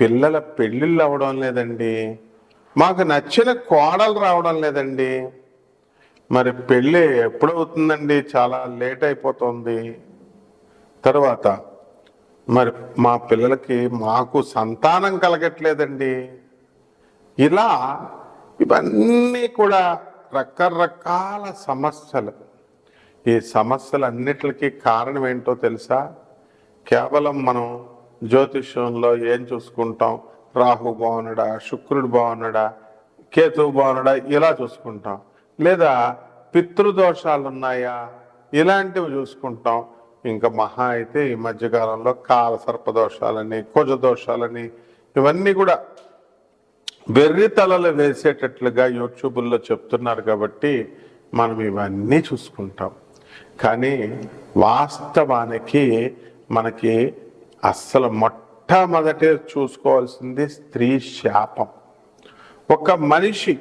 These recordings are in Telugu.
పిల్లల పెళ్ళిళ్ళు అవ్వడం లేదండి. మాకు నచ్చిన కోడలు రావడం లేదండి. మరి పెళ్ళి ఎప్పుడవుతుందండి? చాలా లేట్ అయిపోతుంది. తర్వాత మరి మా పిల్లలకి మాకు సంతానం కలగట్లేదండి. ఇలా ఇవన్నీ కూడా రకరకాల సమస్యలు. ఈ సమస్యలన్నిటికీ కారణం ఏంటో తెలుసా? కేవలం మనం జ్యోతిష్యంలో ఏం చూసుకుంటాం? రాహు బాగున్నాడా? శుక్రుడు బాగున్నాడా? కేతువు బాగున్నాడా? ఇలా చూసుకుంటాం. లేదా పితృదోషాలు ఉన్నాయా? ఇలాంటివి చూసుకుంటాం. ఇంకా మహా అయితే ఈ మధ్యకాలంలో కాల సర్పదోషాలని కుజ దోషాలని ఇవన్నీ కూడా వెర్రి తలలు వేసేటట్లుగా యూట్యూబుల్లో చెప్తున్నారు కాబట్టి మనం ఇవన్నీ చూసుకుంటాం. కానీ వాస్తవానికి మనకి అస్సలు మొట్టమొదటి చూసుకోవాల్సింది స్త్రీ శాపం. ఒక మనిషి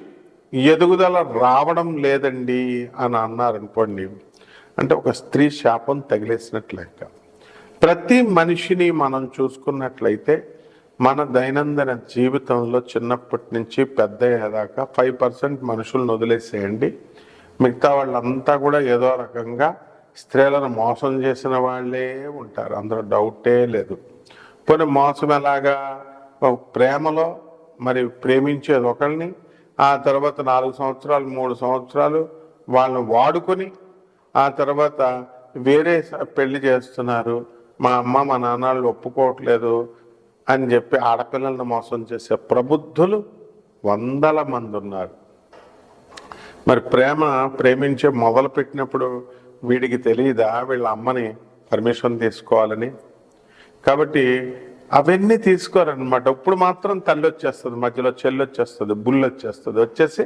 ఎదుగుదల రావడం లేదండి అని అన్నారనుకోండి అంటే ఒక స్త్రీ శాపం తగిలేసినట్లు లెక్క ప్రతి మనిషిని మనం చూసుకున్నట్లయితే మన దైనందిన జీవితంలో చిన్నప్పటి నుంచి పెద్ద అయ్యేదాకా ఫైవ్ పర్సెంట్ మనుషులను వదిలేసేయండి. మిగతా వాళ్ళంతా కూడా ఏదో రకంగా స్త్రీలను మోసం చేసిన వాళ్ళే ఉంటారు. అందులో డౌటే లేదు. పోనీ మోసం ఎలాగా? ప్రేమలో మరి ప్రేమించేది ఒకరిని ఆ తర్వాత నాలుగు సంవత్సరాలు మూడు సంవత్సరాలు వాళ్ళని వాడుకొని ఆ తర్వాత వేరే పెళ్ళి చేస్తున్నారు. మా అమ్మ మా నాన్నలు ఒప్పుకోవట్లేదు అని చెప్పి ఆడపిల్లలను మోసం చేసే ప్రబుద్ధులు వందల మంది ఉన్నారు. మరి ప్రేమ ప్రేమించే మొదలు పెట్టినప్పుడు వీడికి తెలియదా? వీళ్ళ అమ్మని పర్మిషన్ తీసుకోవాలని. కాబట్టి అవన్నీ తీసుకోరనమాట ఇప్పుడు మాత్రం తల్లి వచ్చేస్తుంది మధ్యలో చెల్లి వచ్చేస్తుంది బుల్లు వచ్చేస్తుంది. వచ్చేసి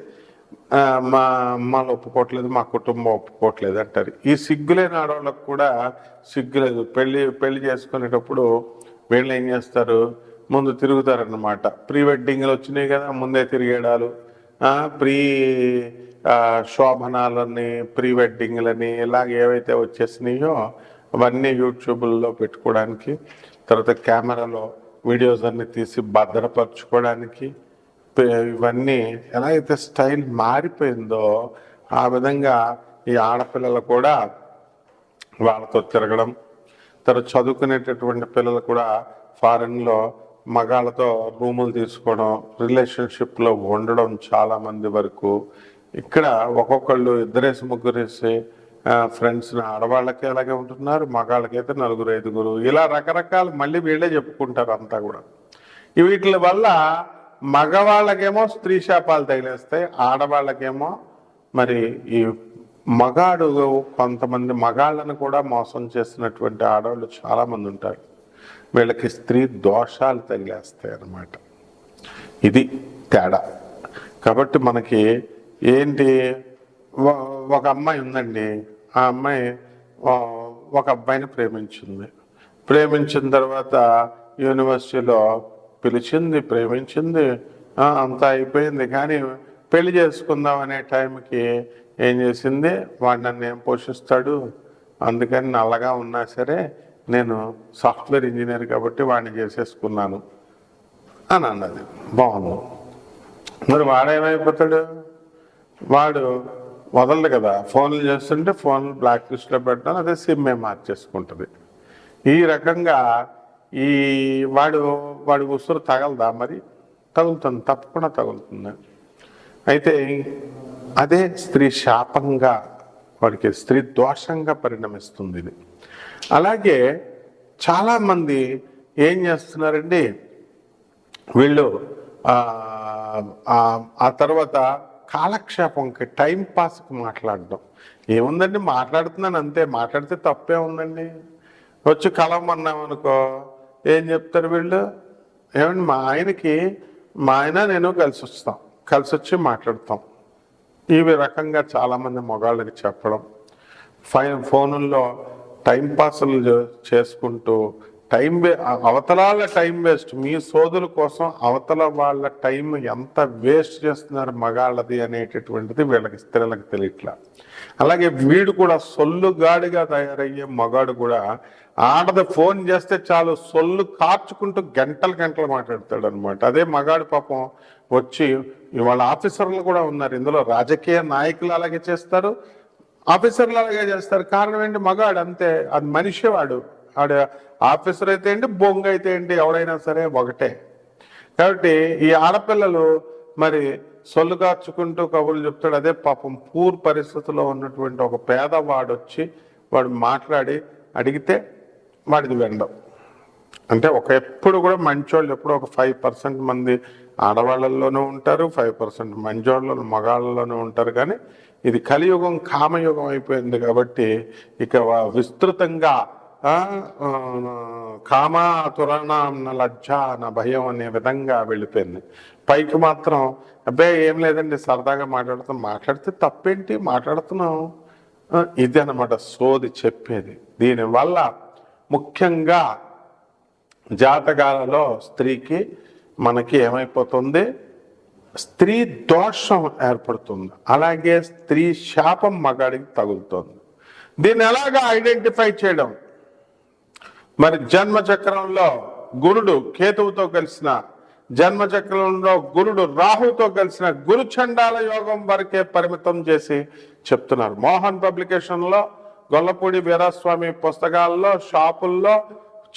మా అమ్మలు ఒప్పుకోవట్లేదు మా కుటుంబం ఒప్పుకోవట్లేదు అంటారు. ఈ సిగ్గులేని ఆడవాళ్ళకు కూడా సిగ్గు లేదు పెళ్ళి పెళ్ళి చేసుకునేటప్పుడు వీళ్ళు ఏం చేస్తారు? ముందు తిరుగుతారనమాట ప్రీ వెడ్డింగ్లు వచ్చినాయి కదా ముందే తిరిగేడాలు. ప్రీ శోభనాలని ప్రీ వెడ్డింగ్లని ఇలాగ ఏవైతే వచ్చేసినాయో అవన్నీ యూట్యూబ్లో పెట్టుకోవడానికి తర్వాత కెమెరాలో వీడియోస్ అన్ని తీసి భద్రపరచుకోవడానికి ఇవన్నీ ఎలా అయితే స్టైల్ మారిపోయిందో ఆ విధంగా ఈ ఆడపిల్లలు కూడా వాళ్ళతో తిరగడం తర్వాత చదువుకునేటటువంటి పిల్లలు కూడా ఫారెన్లో మగాళ్ళతో రూములు తీసుకోవడం రిలేషన్షిప్లో ఉండడం చాలా మంది వరకు ఇక్కడ ఒక్కొక్కళ్ళు ఇద్దరేసి ముగ్గురేసి ఫ్రెండ్స్ ఆడవాళ్ళకి అలాగే ఉంటున్నారు మగాళ్ళకైతే నలుగురు ఐదుగురు ఇలా రకరకాలు మళ్ళీ వీళ్ళే చెప్పుకుంటారు అంతా కూడా. వీటి వల్ల మగవాళ్ళకేమో స్త్రీ శాపాలు తగిలేస్తాయి ఆడవాళ్ళకేమో మరి ఈ మగాడు కొంతమంది మగాళ్ళను కూడా మోసం చేసినటువంటి ఆడవాళ్ళు చాలామంది ఉంటారు. వీళ్ళకి స్త్రీ దోషాలు తగిలేస్తాయి అన్నమాట. ఇది తేడా. కాబట్టి మనకి ఏంటి? ఒక అమ్మాయి ఉందండి. ఆ అమ్మాయి ఒక అబ్బాయిని ప్రేమించింది. ప్రేమించిన తర్వాత యూనివర్సిటీలో పిలిచింది ప్రేమించింది. అంతా అయిపోయింది. కానీ పెళ్ళి చేసుకుందాం అనే టైంకి ఏం చేసింది? వాడు నన్ను ఏం పోషిస్తాడు? అందుకని నల్లగా ఉన్నా సరే నేను సాఫ్ట్వేర్ ఇంజనీర్ కాబట్టి వాడిని చేసేసుకున్నాను అని అన్నది. బాగుంది. మరి వాడేమైపోతాడు? వాడు వదలడు కదా. ఫోన్లు చేస్తుంటే ఫోన్లు బ్లాక్ లిస్ట్లో పెట్టడం అదే సిమ్మే మార్చేసుకుంటుంది. ఈ రకంగా ఈ వాడు వాడి ఉసురు తగలదా మరి? తగులుతుంది తప్పకుండా తగులుతుంది. అయితే అదే స్త్రీ శాపంగా వాడికి స్త్రీ దోషంగా పరిణమిస్తుంది ఇది. అలాగే చాలామంది ఏం చేస్తున్నారండి? వీళ్ళు ఆ, తర్వాత కాలక్షేపంకి టైం పాస్కి మాట్లాడడం. ఏముందండి? మాట్లాడుతున్నాను అంతే. మాట్లాడితే తప్పే ఉందండి. వచ్చి కలవమన్నాం అనుకో ఏం చెప్తారు వీళ్ళు? ఏమండి మా ఆయనకి మా ఆయన నేను కలిసి వస్తాం. కలిసి వచ్చి మాట్లాడతాం. ఈ రకంగా చాలామంది మగాళ్ళకి చెప్పడం. ఫై ఫోనుల్లో టైం పాస్లు చేసుకుంటూ టైం వే అవతలాల టైం వేస్ట్. మీ సోదుల కోసం అవతల వాళ్ళ టైం ఎంత వేస్ట్ చేస్తున్నారు మగాళ్ళది అనేటటువంటిది వీళ్ళకి స్త్రీలకు తెలియట్లా. అలాగే వీడు కూడా సొల్లుగాడిగా తయారయ్యే మగాడు కూడా ఆడది ఫోన్ చేస్తే చాలు సొల్లు కార్చుకుంటూ గంటలు గంటలు మాట్లాడతాడు అనమాట అదే మగాడు పాపం వచ్చి ఇవాళ ఆఫీసర్లు కూడా ఉన్నారు. ఇందులో రాజకీయ నాయకులు అలాగే చేస్తారు. ఆఫీసర్లు అలాగే చేస్తారు. కారణం ఏంటి? మగాడు అంతే. అది మనిషి వాడు ఆడ ఆఫీసర్ అయితే ఏంటి? బొంగ అయితే ఏంటి? ఎవడైనా సరే ఒకటే. కాబట్టి ఈ ఆడపిల్లలు మరి సొల్లు కార్చుకుంటూ కబుర్లు చెప్తాడు. అదే పాపం పూర్ పరిస్థితిలో ఉన్నటువంటి ఒక పేదవాడు వచ్చి వాడు మాట్లాడి అడిగితే వాడిది వెండం అంటే ఒక ఎప్పుడు కూడా మంచోళ్ళు ఎప్పుడు ఒక ఫైవ్ పర్సెంట్ మంది ఆడవాళ్ళల్లోనూ ఉంటారు ఫైవ్ పర్సెంట్ మంచోళ్ళు మగాళ్ళలోనూ ఉంటారు. కానీ ఇది కలియుగం కామయుగం అయిపోయింది కాబట్టి ఇక విస్తృతంగా ఆ, కామ నా లజ్జ నా భయం అనే విధంగా వెళ్ళిపోయింది. పైకి మాత్రం అబ్బాయి ఏం లేదండి సరదాగా మాట్లాడుతాం మాట్లాడితే తప్పేంటి? మాట్లాడుతున్నాం. ఇది అన్నమాట సోది చెప్పేది. దీనివల్ల ముఖ్యంగా జాతకాలలో స్త్రీకి మనకి ఏమైపోతుంది? స్త్రీ దోషం ఏర్పడుతుంది. అలాగే స్త్రీ శాపం మగాడికి తగులుతుంది. దీన్ని ఎలాగా ఐడెంటిఫై చేయడం? మరి జన్మ చక్రంలో గురుడు కేతువుతో కలిసిన జన్మ చక్రంలో గురుడు రాహుతో కలిసిన గురు చండాల యోగం వరకే పరిమితం చేసి చెప్తున్నారు. మోహన్ పబ్లికేషన్లో గొల్లపూడి వీరాస్వామి పుస్తకాల్లో షాపుల్లో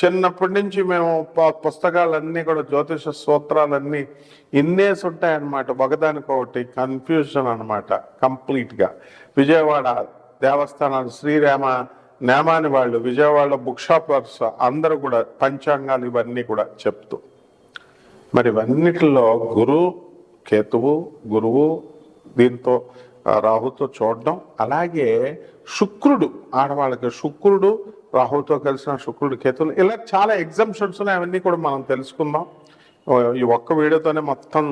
చిన్నప్పటి నుంచి మేము ప- పుస్తకాలన్నీ కూడా జ్యోతిష సూత్రాలన్నీ ఇన్నేసి ఉంటాయన్నమాట. ఒకదానికొకటి కన్ఫ్యూజన్ అన్నమాట కంప్లీట్గా. విజయవాడ దేవస్థానాలు శ్రీరామ నేమాని వాళ్ళు విజయవాడ బుక్ షాపర్స్ అందరూ కూడా పంచాంగాలు ఇవన్నీ కూడా చెప్తూ. మరి ఇవన్నిటిలో గురు కేతువు గురువు దీంతో రాహుతో చూడడం. అలాగే శుక్రుడు ఆడవాళ్ళకి శుక్రుడు రాహుతో కలిసిన శుక్రుడు కేతులు ఇలా చాలా ఎగ్జామ్షన్స్ ఉన్నాయి అవన్నీ కూడా మనం తెలుసుకుందాం. ఈ ఒక్క వీడియోతోనే మొత్తం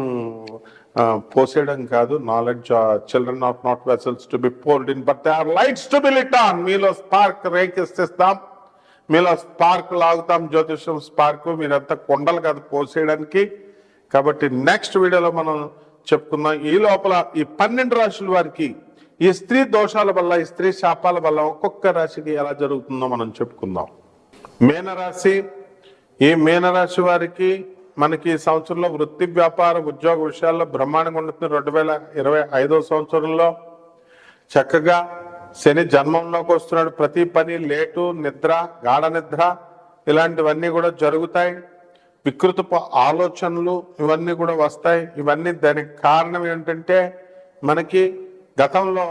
పోసేయడం కాదు. Knowledge children of not vessels to be poured in but they are lights to be lit on మీలో స్పార్క్ రేకెత్తిస్తాం. మీలో స్పార్క్ లాగుతాం. జ్యోతిషం స్పార్క్ మీరంతా కొండలు కాదు పోసేయడానికి. కాబట్టి నెక్స్ట్ వీడియోలో మనం చెప్పుకుందాం. ఈ లోపల ఈ పన్నెండు రాశుల వారికి ఈ స్త్రీ దోషాల వల్ల ఈ స్త్రీ శాపాల వల్ల ఒక్కొక్క రాశికి ఎలా జరుగుతుందో మనం చెప్పుకుందాం. మీనరాశి ఈ మీనరాశి వారికి మనకి ఈ సంవత్సరంలో వృత్తి వ్యాపార ఉద్యోగ విషయాల్లో బ్రహ్మాండంగా ఉంటుంది రెండు వేల ఇరవై ఐదో సంవత్సరంలో చక్కగా శని జన్మంలోకి వస్తున్నాడు. ప్రతి పని లేటు నిద్ర గాఢ నిద్ర ఇలాంటివన్నీ కూడా జరుగుతాయి. వికృతపు ఆలోచనలు ఇవన్నీ కూడా వస్తాయి. ఇవన్నీ దానికి కారణం ఏంటంటే మనకి గతంలో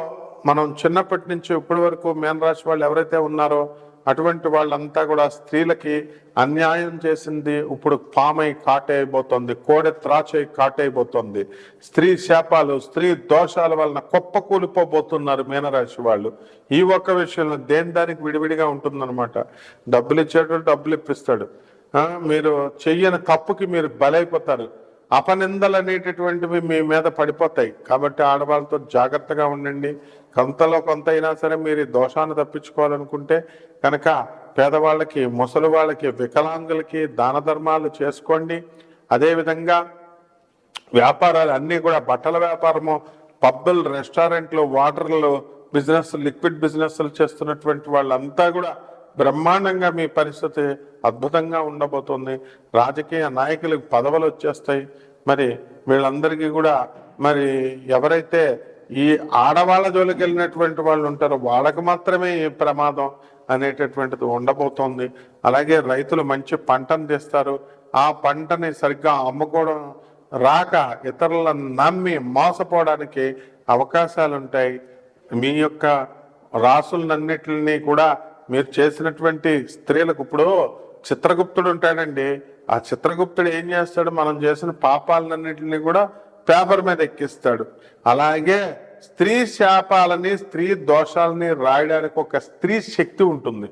మనం చిన్నప్పటి నుంచి ఇప్పటి వరకు మేనరాశి వాళ్ళు ఎవరైతే ఉన్నారో అటువంటి వాళ్ళంతా కూడా స్త్రీలకి అన్యాయం చేసింది ఇప్పుడు పామై కాటైపోతుంది కోడె త్రాచై కాటైపోతుంది. స్త్రీ శాపాలు స్త్రీ దోషాల వలన కుప్ప కూలిపోబోతున్నారు మీనరాశి వాళ్ళు. ఈ ఒక్క విషయంలో దేని దానికి విడివిడిగా ఉంటుందన్నమాట? డబ్బులు ఇచ్చేటప్పుడు డబ్బులు ఇప్పిస్తాడు మీరు చెయ్యని తప్పుకి మీరు బలైపోతారు. అపనిందలు అనేటటువంటివి మీ మీద పడిపోతాయి. కాబట్టి ఆడవాళ్ళతో జాగ్రత్తగా ఉండండి. కొంతలో కొంత అయినా సరే మీరు దోషాన్ని తప్పించుకోవాలనుకుంటే కనుక పేదవాళ్ళకి ముసలి వాళ్ళకి వికలాంగులకి దాన ధర్మాలు చేసుకోండి. అదేవిధంగా వ్యాపారాలు అన్నీ కూడా బట్టల వ్యాపారము పబ్బులు రెస్టారెంట్లు వాటర్లు బిజినెస్ లిక్విడ్ బిజినెస్లు చేస్తున్నటువంటి వాళ్ళంతా కూడా బ్రహ్మాండంగా మీ పరిస్థితి అద్భుతంగా ఉండబోతుంది. రాజకీయ నాయకులకు పదవులు వచ్చేస్తాయి. మరి వీళ్ళందరికీ కూడా మరి ఎవరైతే ఈ ఆడవాళ్ళ జోలికి వెళ్ళినటువంటి వాళ్ళు ఉంటారో వాళ్ళకు మాత్రమే ఈ ప్రమాదం అనేటటువంటిది ఉండబోతోంది. అలాగే రైతులు మంచి పంటను తెస్తారు. ఆ పంటని సరిగ్గా అమ్ముకోవడం రాక ఇతరులను నమ్మి మోసపోవడానికి అవకాశాలు ఉంటాయి మీ యొక్క రాసులన్నిటిని కూడా మీరు చేసినటువంటి స్త్రీలకు ఇప్పుడు చిత్రగుప్తుడు ఉంటాడండి. ఆ చిత్రగుప్తుడు ఏం చేస్తాడు? మనం చేసిన పాపాలన్నింటినీ కూడా పేపర్ మీద ఎక్కిస్తాడు. అలాగే స్త్రీ శాపాలని స్త్రీ దోషాలని రాయడానికి ఒక స్త్రీ శక్తి ఉంటుంది.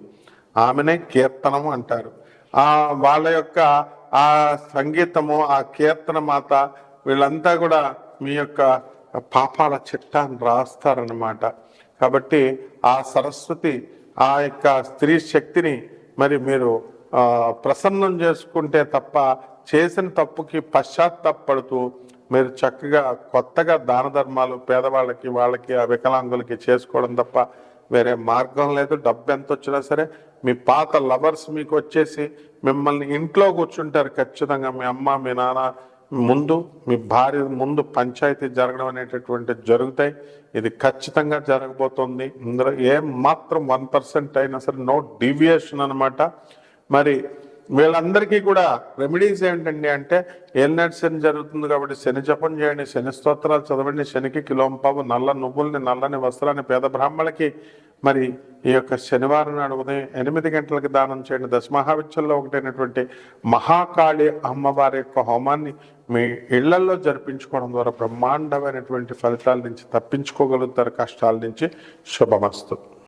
ఆమెనే కీర్తనం అంటారు. ఆ వాళ్ళ యొక్క ఆ సంగీతము ఆ కీర్తన మాత వీళ్ళంతా కూడా మీ యొక్క పాపాల చిట్టాన్ని రాస్తారనమాట కాబట్టి ఆ సరస్వతి ఆ యొక్క స్త్రీ శక్తిని మరి మీరు ప్రసన్నం చేసుకుంటే తప్ప చేసిన తప్పుకి పశ్చాత్తాపడుతూ మీరు చక్కగా కొత్తగా దాన ధర్మాలు పేదవాళ్ళకి వాళ్ళకి ఆ వికలాంగులకి చేసుకోవడం తప్ప వేరే మార్గం లేదు. డబ్బు ఎంత వచ్చినా సరే మీ పాత లవర్స్ మీకు వచ్చేసి మిమ్మల్ని ఇంట్లో కూర్చుంటారు ఖచ్చితంగా. మీ అమ్మ మీ నాన్న ముందు మీ భార్య ముందు పంచాయతీ జరగడం అనేటటువంటి జరుగుతాయి. ఇది ఖచ్చితంగా జరగబోతోంది. ఇందులో ఏం మాత్రం వన్ పర్సెంట్ అయినా సరే నో డీవియేషన్ అనమాట మరి వీళ్ళందరికీ కూడా రెమెడీస్ ఏంటండి అంటే ఏలినాటి శని జరుగుతుంది కాబట్టి శని జపం చేయండి శని స్తోత్రాలు చదవండి శనికి కిలోంపావు నల్ల నువ్వుల్ని నల్లని వస్త్రాన్ని పేద బ్రాహ్మణులకి మరి ఈ యొక్క శనివారం నాడు ఉదయం ఎనిమిది గంటలకు దానం చేయండి. దశమహావిచ్చల్లో ఒకటైనటువంటి మహాకాళి అమ్మవారి యొక్క హోమాన్ని మీ ఇళ్ళలో జరిపించుకోవడం ద్వారా బ్రహ్మాండమైనటువంటి ఫలితాల నుంచి తప్పించుకోగలుగుతారు. కష్టాల నుంచి శుభమస్తు.